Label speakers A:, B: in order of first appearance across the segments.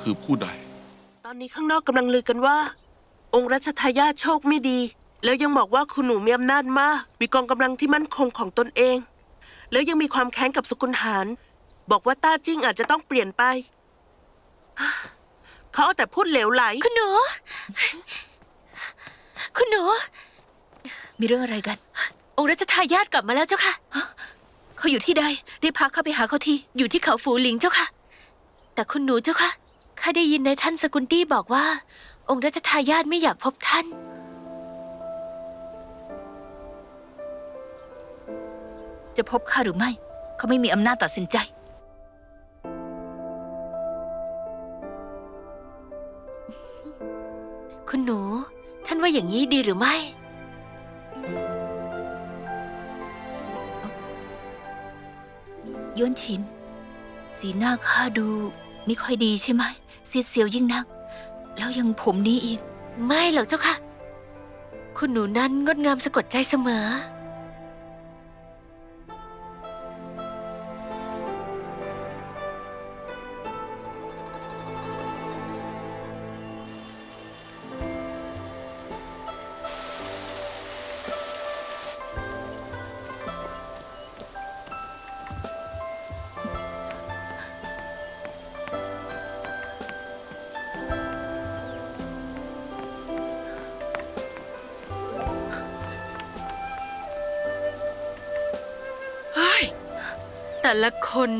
A: คือผู้ใด
B: ตอนนี้ข้างนอกกำลังลือกันว่า องค์รัชทายาทโชคไม่ดี แล้วยังบอกว่าคุณหนูมีอำนาจมาก มีกองกำลังที่มั่นคงของตนเอง แล้วยังมีความแค้นกับสกุลหารบอกว่าต้าจิ้งอาจจะต้องเปลี่ยนไป เขาเอาแต่พูดเหลวไหล
C: คุณหนู คุณหนู มีเรื่องอะไรกัน องค์รัชทายาทกลับมาแล้วเจ้าค่ะ เขาอยู่ที่ใดรีบพาเข้าไปหาเขาที อยู่ที่เขาฝูหลิงเจ้าค่ะ แต่คุณหนูเจ้าค่ะ ข้าได้ยินในายท่านสกุลตี้บอกว่า องค์รัชทายาทไม่อยากพบท่าน
D: จะพบข้าหรือไม่ เขาไม่มีอำนาจตัดสินใจ
C: คุณหนู ท่านว่าอย่างนี้ดีหรือไม่
D: ย้วนชิน สีหน้าข้าดู ไม่ค่อยดีใช่ไหมเสียดเสียวยิ่งนัก แล้วยังผมนี้อีก
C: ไม่หรอกเจ้าค่ะ คุณหนูนั้นงดงามสะกดใจเสมอ แต่ละคน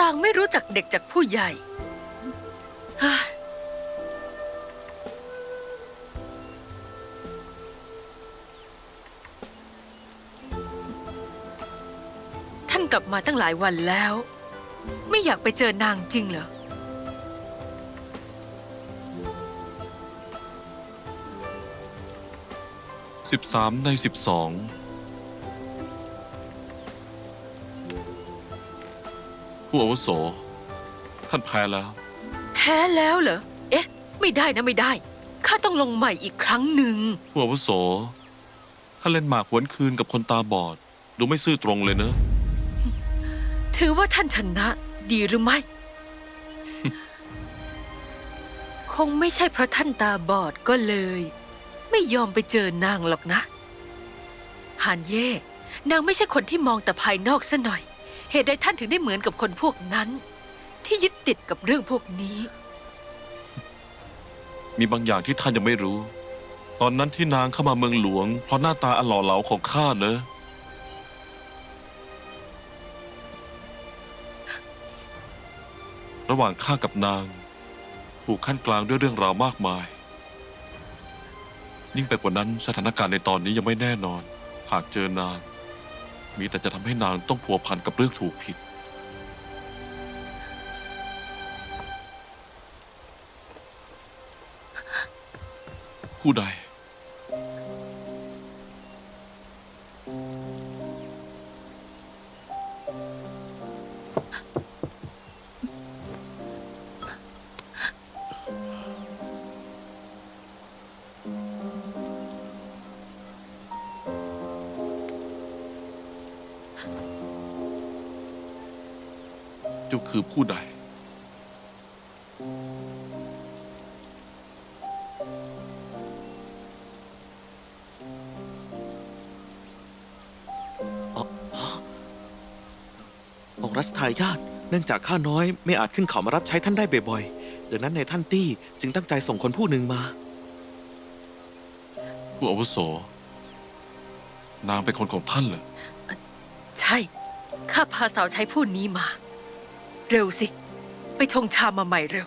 C: ต่างไม่รู้จักเด็กจากผู้ใหญ่ท่านกลับมาตั้งหลายวันแล้ว ไม่อยากไปเจอนางจริงเหรอ
A: 13ใน12 ผู้อาวุโส ท่านแพ้แล้ว
C: แพ้แล้วเหรอ เอ๊ะ ไม่ได้นะไม่ได้ ข้าต้องลงใหม่อีกครั้งหนึ่ง
A: ผู้อาวุโส ท่านเล่นหมากหวนคืนกับคนตาบอด ดูไม่ซื่อตรงเลยเนอะ
C: ถือว่าท่านชนะ ดีหรือไม่ คงไม่ใช่เพราะท่านตาบอดก็เลย ไม่ยอมไปเจอนางหรอกนะฮานเย่ นางไม่ใช่คนที่มองแต่ภายนอกซะหน่อย เหตุใดท่านถึงได้เหมือนกับคนพวกนั้น ที่ยึดติดกับเรื่องพวกนี้
A: มีบางอย่างที่ท่านยังไม่รู้ ตอนนั้นที่นางเข้ามาเมืองหลวง เพราะหน้าตาอันหล่อเหลาของข้าเนอะระหว่างข้ากับนางผูกขั้นกลางด้วยเรื่องราวมากมาย ยิ่งไปกว่านั้นสถานการณ์ในตอนนี้ยังไม่แน่นอน หากเจอนาง มีแต่จะทำให้นางต้องผัวพันกับเรื่องถูกผิด ผู้ใด เจ้าคือผู้ใด
E: องค์รัชทายาทเนื่องจากข้าน้อยไม่อาจขึ้นเขามารับใช้ท่านได้บ่อยๆดังนั้นในท่านตี้จึงตั้งใจส่งคนผู้หนึ่งมา
A: ผู้อาวุโส นางเป็นคนของท่านเหรอ
C: ใช่ ข้าพาสาวใช้ผู้นี้มา เร็วสิ ไปชงชามาใหม่เร็ว